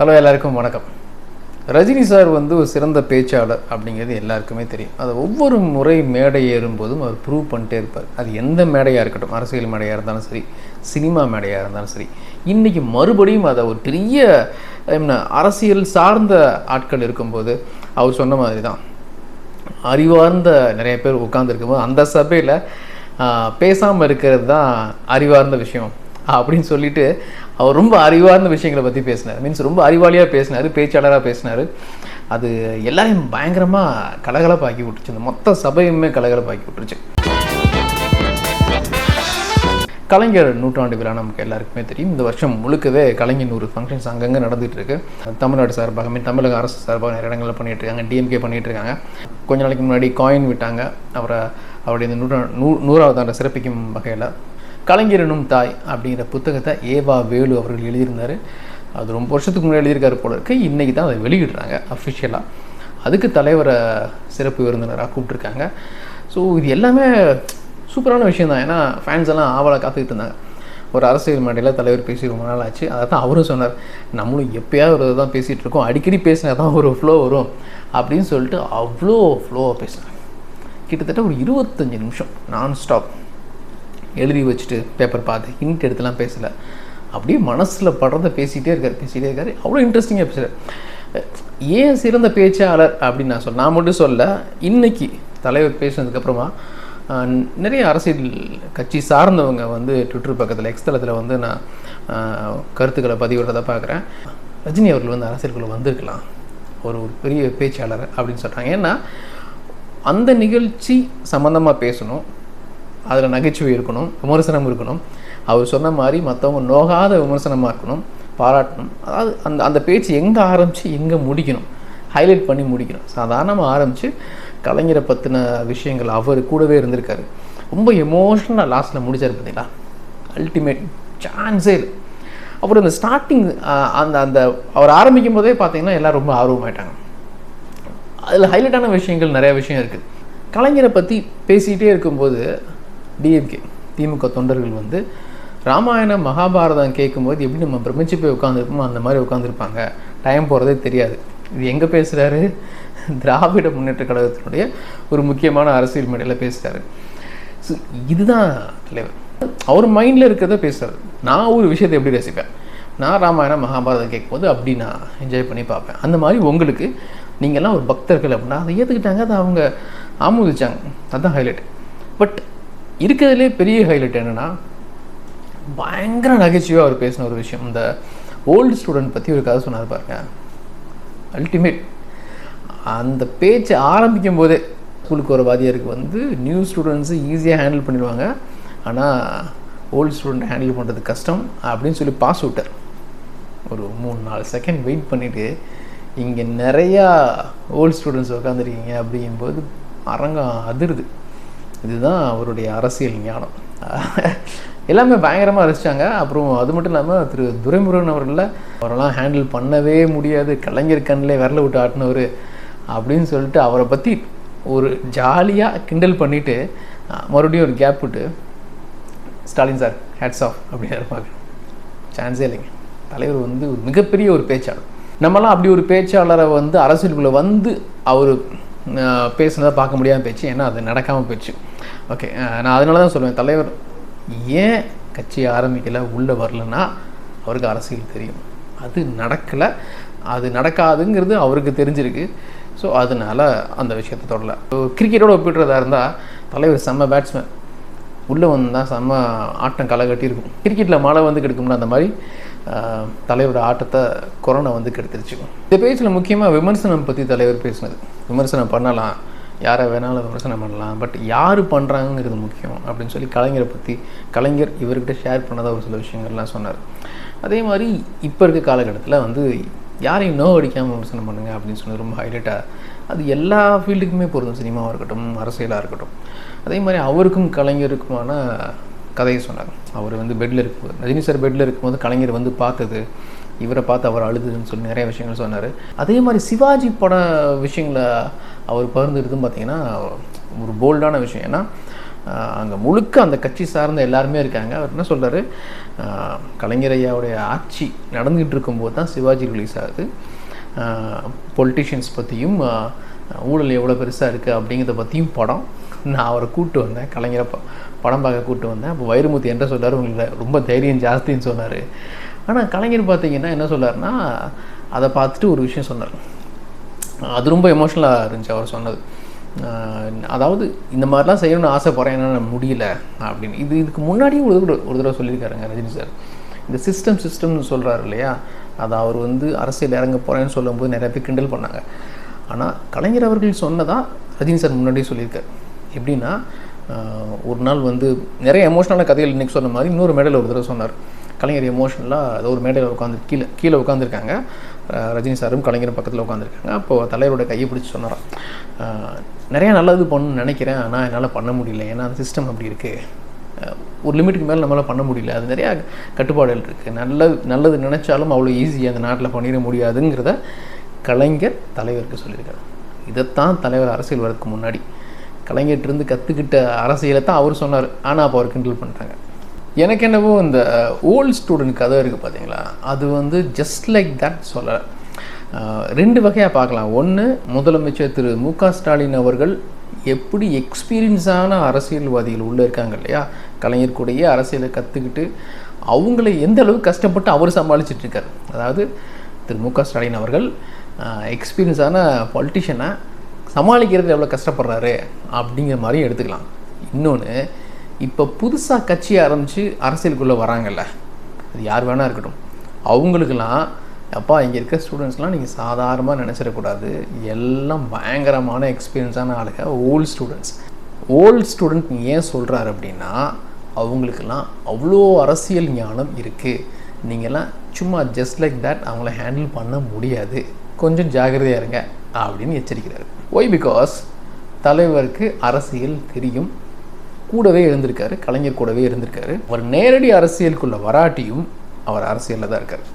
Hello எல்லாருக்கும் வணக்கம். Rajini sir வந்து ஒரு சிறந்த பேச்சாளர் அப்படிங்கிறது எல்லாருக்குமே தெரியும். அது ஒவ்வொரு முறை மேடை ஏறும்போதும் அவர் ப்ரூவ் பண்ணிட்டே இருப்பார். அது எந்த மேடையாக இருக்கட்டும் அரசியல் மேடையாக இருந்தாலும் சரி சினிமா மேடையாக இருந்தாலும் சரி இன்றைக்கி மறுபடியும் அதை ஒரு பெரிய என்ன அரசியல் சார்ந்த ஆட்கள் இருக்கும்போது அவர் சொன்ன மாதிரி தான் அறிவார்ந்த நிறைய பேர் உட்காந்துருக்கும்போது அந்த சபையில் பேசாமல் இருக்கிறது தான் அறிவார்ந்த விஷயம். அப்படின்னு சொல்லிட்டு அவர் ரொம்ப அறிவார்ந்த விஷயங்களை பற்றி பேசினார். மீன்ஸ் ரொம்ப அறிவாளியாக பேசினார் பேச்சாளராக பேசினார். அது எல்லாரையும் பயங்கரமாக கலகலப்பாக்கி விட்டுருச்சு. இந்த மொத்த சபையுமே கலகலப்பாக்கி விட்டுருச்சு. கலைஞர் நூற்றாண்டு விழா நமக்கு எல்லாருக்குமே தெரியும். இந்த வருஷம் முழுக்கவே கலைஞர் நூறு ஃபங்க்ஷன்ஸ் அங்கங்கே நடந்துட்டு இருக்கு தமிழ்நாடு சார்பாகவே தமிழக அரசு சார்பாக நிறைய இடங்களில் பண்ணிட்டு இருக்காங்க டிஎம்கே பண்ணிட்டு இருக்காங்க கொஞ்ச நாளைக்கு முன்னாடி காயின் விட்டாங்க. அவரை அவருடைய இந்த நூற்றா நூ நூறாவது ஆண்டை சிறப்பிக்கும் வகையில் கலைஞர் எனும் தாய் அப்படிங்கிற புத்தகத்தை ஏவா வேலு அவர்கள் எழுதியிருந்தார். அது ரொம்ப வருஷத்துக்கு முன்னாடி எழுதியிருக்காரு போல இருக்கு. இன்றைக்கி தான் அதை வெளியிடுறாங்க அஃபிஷியலாக அதுக்கு தலைவரை சிறப்பு விருந்தினராக கூப்பிட்ருக்காங்க ஸோ இது எல்லாமே சூப்பரான விஷயம் தான். ஏன்னா ஃபேன்ஸ் எல்லாம் ஆவலாக காத்துக்கிட்டு இருந்தாங்க. ஒரு அரசியல் மேடையில் தலைவர் பேசி ரொம்ப நாள் ஆச்சு. அதை தான் அவரும் சொன்னார். நம்மளும் எப்பயாவது ஒரு தான் பேசிகிட்டு இருக்கோம். அடிக்கடி பேசினா தான் ஒரு ஃப்ளோ வரும் அப்படின்னு சொல்லிட்டு அவ்வளோ ஃப்ளோவாக பேசினார் கிட்டத்தட்ட ஒரு இருபத்தஞ்சி நிமிஷம் நான் ஸ்டாப் எழுதி வச்சுட்டு பேப்பர் பார்த்து ஹிண்ட் எடுத்துலாம் பேசலை. அப்படியே மனசில் படுறத பேசிகிட்டே இருக்கார் பேசிகிட்டே இருக்கார். அவ்வளோ இன்ட்ரெஸ்டிங்காக பேசுகிறார் ஏன் சிறந்த பேச்சாளர் அப்படின்னு நான் சொல்ல நான் மட்டும் சொல்ல இன்னைக்கு தலைவர் பேசினதுக்கப்புறமா நிறைய அரசியல் கட்சி சார்ந்தவங்க வந்து ட்விட்டர் பக்கத்தில் எக்ஸ்தலத்தில் வந்து நான் கருத்துக்களை பதிவிடுறதை பார்க்குறேன். ரஜினி அவர்கள் வந்து அரசியலுக்குள்ளே வந்திருக்கலாம். ஒரு ஒரு பெரிய பேச்சாளர் அப்படின்னு சொல்கிறாங்க ஏன்னா அந்த நிகழ்ச்சி சம்மந்தமாக பேசணும். அதில் நகைச்சுவை இருக்கணும் விமர்சனம் இருக்கணும். அவர் சொன்ன மாதிரி மற்றவங்க நோகாத விமர்சனமாக இருக்கணும் பாராட்டணும். அதாவது அந்த அந்த பேச்சு எங்கே ஆரம்பித்து எங்கே முடிக்கணும்? ஹைலைட் பண்ணி முடிக்கணும். சாதாரணமாக ஆரம்பித்து கலைஞரை பற்றின விஷயங்கள் அவர் கூடவே இருந்திருக்காரு. ரொம்ப எமோஷ்னலாக லாஸ்ட்டில் முடிச்சார் பார்த்தீங்களா அல்டிமேட் சான்ஸே இல்லை. அப்புறம் இந்த ஸ்டார்டிங் அந்த அந்த அவர் ஆரம்பிக்கும் போதே பார்த்தீங்கன்னா எல்லாம் ரொம்ப ஆர்வமாயிட்டாங்க. அதில் ஹைலைட்டான விஷயங்கள் நிறைய விஷயம் இருக்குது கலைஞரை பற்றி பேசிகிட்டே இருக்கும்போது டிஎம்கே திமுக தொண்டர்கள் வந்து ராமாயணம் மகாபாரதம் கேட்கும்போது எப்படி நம்ம பிரமிச்சு போய் உட்காந்துருப்போமோ அந்த மாதிரி உட்காந்துருப்பாங்க டைம் போகிறதே தெரியாது. இது எங்கே பேசுகிறாரு திராவிட முன்னேற்ற கழகத்தினுடைய ஒரு முக்கியமான அரசியல் மேடையில் பேசுகிறாரு ஸோ இதுதான் தலைவர். அவர் மைண்டில் இருக்கிறத பேசுகிறார் நான் ஒரு விஷயத்தை எப்படி ரசிப்பேன்? நான் ராமாயணம் மகாபாரதம் கேட்கும்போது அப்படி நான் என்ஜாய் பண்ணி பார்ப்பேன். அந்த மாதிரி உங்களுக்கு நீங்கள்லாம் ஒரு பக்தர்கள் அப்படின்னா அதை ஏற்றுக்கிட்டாங்க அதை அவங்க ஆமோதிச்சாங்க. அதுதான் ஹைலைட் பட் இருக்கிறதுலே பெரிய ஹைலைட் என்னென்னா பயங்கர நகைச்சுவாக அவர் பேசின ஒரு விஷயம். இந்த ஓல்டு ஸ்டூடெண்ட் பற்றி ஒரு கதை சொன்னார் பாருங்க. அல்டிமேட் அந்த பேச்சு ஆரம்பிக்கும் போதே ஸ்கூலுக்கு ஒரு வாதியாருக்கு வந்து நியூ ஸ்டூடெண்ட்ஸு ஈஸியாக ஹேண்டில் பண்ணிடுவாங்க. ஆனால் ஓல்டு ஸ்டூடெண்ட் ஹேண்டில் பண்ணுறது கஷ்டம் அப்படின்னு சொல்லி பாஸ் விட்டார். ஒரு மூணு நாலு செகண்ட் வெயிட் பண்ணிவிட்டு இங்கே நிறையா ஓல்டு ஸ்டூடெண்ட்ஸ் உட்காந்துருக்கீங்க அப்படிங்கும்போது அரங்கம் அதிருது. இதுதான் அவருடைய அரசியல் ஞானம். எல்லாமே பயங்கரமாக ரசித்தாங்க அப்புறம் அது மட்டும் இல்லாமல் திரு துரைமுருகன் அவர்களில் அவரெல்லாம் ஹேண்டில் பண்ணவே முடியாது. கலைஞர் கண்ணில் விரல விட்டு ஆட்டினவர். அப்படின்னு சொல்லிட்டு அவரை பற்றி ஒரு ஜாலியாக கிண்டல் பண்ணிவிட்டு மறுபடியும் ஒரு கேப் விட்டு ஸ்டாலின் சார் ஹேட்ஸ் ஆஃப் அப்படின்னு இருப்பாங்க சான்ஸே இல்லைங்க. தலைவர் வந்து ஒரு மிகப்பெரிய ஒரு பேச்சாளர். நம்மலாம் அப்படி ஒரு பேச்சாளரை வந்து அரசியலுக்குள்ளே வந்து அவர் பேசுனதை பார்க்க முடியாமல் போச்சு ஏன்னா அது நடக்காமல் போயிடுச்சு. ஓகே நான் அதனால தான் சொல்லுவேன் தலைவர் ஏன் கட்சியை ஆரம்பிக்கலை உள்ளே வரலன்னா அவருக்கு அரசியல் தெரியும். அது நடக்கலை. அது நடக்காதுங்கிறது அவருக்கு தெரிஞ்சிருக்கு. ஸோ அதனால் அந்த விஷயத்தை தொடரல கிரிக்கெட்டோட ஒப்பிடுறதா இருந்தால் தலைவர் செம்ம பேட்ஸ்மேன் உள்ளே வந்தால் செம்ம ஆட்டம் களை கட்டியிருக்கும். கிரிக்கெட்டில் மழை வந்து கெடுக்கும்னா அந்த மாதிரி. தலைவரோட ஆட்டத்தை கொரோனா வந்து கெடுத்துருச்சு. இந்த பேச்சில் முக்கியமாக விமர்சனம் பற்றி தலைவர் பேசினது. விமர்சனம் பண்ணலாம். யாரை வேணாலும் விமர்சனம் பண்ணலாம். பட் யார் பண்ணுறாங்கிறது முக்கியம் அப்படின்னு சொல்லி கலைஞரை பற்றி கலைஞர் இவர்கிட்ட ஷேர் பண்ணதாக ஒரு சில விஷயங்கள்லாம் சொன்னார். அதே மாதிரி இப்போ இருக்க காலகட்டத்தில் வந்து யாரையும் நோ அடிக்காமல் விமர்சனம் பண்ணுங்க அப்படின்னு சொன்னது ரொம்ப ஹைலைட்டாக அது எல்லா ஃபீல்டுக்குமே பொருந்தும். சினிமாவாக இருக்கட்டும் அரசியலாக இருக்கட்டும். அதே மாதிரி அவருக்கும் கலைஞருக்குமான கதையை சொன்னார். அவர் வந்து பெட்டில் இருக்கும்போது ரஜினி சார் பெட்டில் இருக்கும்போது கலைஞர் வந்து பார்த்தது இவரை பார்த்து அவர் அழுதுன்னு சொல்லி நிறைய விஷயங்கள் சொன்னார். அதே மாதிரி சிவாஜி பட விஷயங்களை அவர் பகிர்ந்துருதுன்னு பார்த்தீங்கன்னா ஒரு போல்டான விஷயம். ஏன்னா அங்கே முழுக்க அந்த கட்சி சார்ந்த எல்லாருமே இருக்காங்க. அவர் என்ன சொல்கிறார் கலைஞர் ஐயாவுடைய ஆட்சி நடந்துகிட்டு இருக்கும்போது தான் சிவாஜி ரிலீஸ் ஆகுது. பொலிட்டிஷியன்ஸ் பற்றியும் ஊழல் எவ்வளோ பெருசாக இருக்குது அப்படிங்கிறத பற்றியும் படம். நான் அவரை கூப்பிட்டு வந்தேன். கலைஞரை படம் பார்க்க கூப்பிட்டு வந்தேன். அப்போ வைரமுத்து என்ன சொன்னார் உங்களுக்கு ரொம்ப தைரியம் ஜாஸ்தின்னு சொன்னார். ஆனால் கலைஞர் பார்த்தீங்கன்னா என்ன சொன்னார்னா அதை பார்த்துட்டு ஒரு விஷயம் சொன்னார். அது ரொம்ப எமோஷ்னலாக இருந்துச்சு அவர் சொன்னது. அதாவது இந்த மாதிரிலாம் செய்யணும்னு ஆசைப்படுறேன் என்னால் முடியல அப்படின்னு. இது இதுக்கு முன்னாடியும் ஒரு தடவை ஒரு தடவை சொல்லியிருக்காருங்க ரஜினி சார். இந்த சிஸ்டம் சிஸ்டம்னு சொல்கிறாரு இல்லையா? அது அவர் வந்து அரசியல் இறங்க போகிறேன்னு சொல்லும்போது நிறைய பேர் கிண்டல் பண்ணாங்க. ஆனால் கலைஞர் அவர்கள் சொன்னதாக ரஜினி சார் முன்னாடியே சொல்லியிருக்கார். எப்படின்னா ஒரு நாள் வந்து நிறைய எமோஷனலான கதைகள் இன்றைக்கி சொன்ன மாதிரி இன்னொரு மேடையில் ஒரு தடவை சொன்னார். கலைஞர் எமோஷனலாக ஏதோ ஒரு மேடையில் உட்காந்து கீழே கீழே உட்காந்துருக்காங்க ரஜினி சாரும் கலைஞரும் பக்கத்தில் உட்காந்துருக்காங்க அப்போது தலைவரோட கையை பிடிச்சி சொன்னாராம். நிறையா நல்லது பண்ணணும்னு நினைக்கிறேன். ஆனால் என்னால் பண்ண முடியல. ஏன்னா அந்த சிஸ்டம் அப்படி இருக்குது ஒரு லிமிட்டுக்கு மேலே நம்மளால் பண்ண முடியல. அது நிறையா கட்டுப்பாடுகள் இருக்குது நல்லது நல்லது நினச்சாலும் அவ்வளோ ஈஸியாக அந்த நாட்டில் பண்ணிட முடியாதுங்கிறத கலைஞர் தலைவருக்கு சொல்லியிருக்காரு. இதைத்தான் தலைவர் அரசியல் வரதுக்கு முன்னாடி கலைஞர்கிட்டருந்து கற்றுக்கிட்ட அரசியலை தான் அவர் சொன்னார். ஆனால் அப்போ அவர் கிண்டல் பண்ணிட்டாங்க. எனக்கு என்னவோ இந்த ஓல்ட் ஸ்டூடெண்ட் கதை இருக்குது பார்த்தீங்களா அது வந்து ஜஸ்ட் லைக் தட் சொல்ல. ரெண்டு வகையாக பார்க்கலாம். ஒன்று முதலமைச்சர் திரு மு க ஸ்டாலின் அவர்கள் எப்படி எக்ஸ்பீரியன்ஸான அரசியல்வாதிகள் உள்ளே இருக்காங்க இல்லையா? கலைஞர் கூடயே அரசியலை கற்றுக்கிட்டு அவங்கள எந்த அளவுக்கு கஷ்டப்பட்டு அவர் சமாளிச்சிட்ருக்கார் அதாவது திரு மு க ஸ்டாலின் அவர்கள் எக்ஸ்பீரியன்ஸான பொலிட்டிஷியனை சமாளிக்கிறது எவ்வளோ கஷ்டப்படுறாரு அப்படிங்கிற மாதிரியும் எடுத்துக்கலாம். இன்னொன்று இப்போ புதுசாக கட்சி ஆரம்பித்து அரசியலுக்குள்ளே வராங்கல்ல அது யார் வேணா இருக்கட்டும். அவங்களுக்கெல்லாம் அப்பா இங்கே இருக்க ஸ்டூடெண்ட்ஸ்லாம் நீங்கள் சாதாரணமாக நினச்சிடக்கூடாது. எல்லாம் பயங்கரமான எக்ஸ்பீரியன்ஸான ஆளுங்க ஓல்டு ஸ்டூடெண்ட்ஸ் ஓல்டு ஸ்டூடெண்ட் ஏன் சொல்கிறாரு அப்படின்னா அவங்களுக்கெல்லாம் அவ்வளோ அரசியல் ஞானம் இருக்குது நீங்கள்லாம் சும்மா ஜஸ்ட் லைக் தட் அவங்கள ஹேண்டில் பண்ண முடியாது. கொஞ்சம் ஜாகிரதையாக இருங்க அப்படின்னு எச்சரிக்கிறார். ஒய் பிகாஸ் தலைவருக்கு அரசியல் தெரியும். கூடவே இருந்திருக்காரு கலைஞர் கூடவே இருந்திருக்காரு அவர் நேரடி அரசியலுக்குள்ள வராட்டியும் அவர் அரசியலில் தான் இருக்கார்.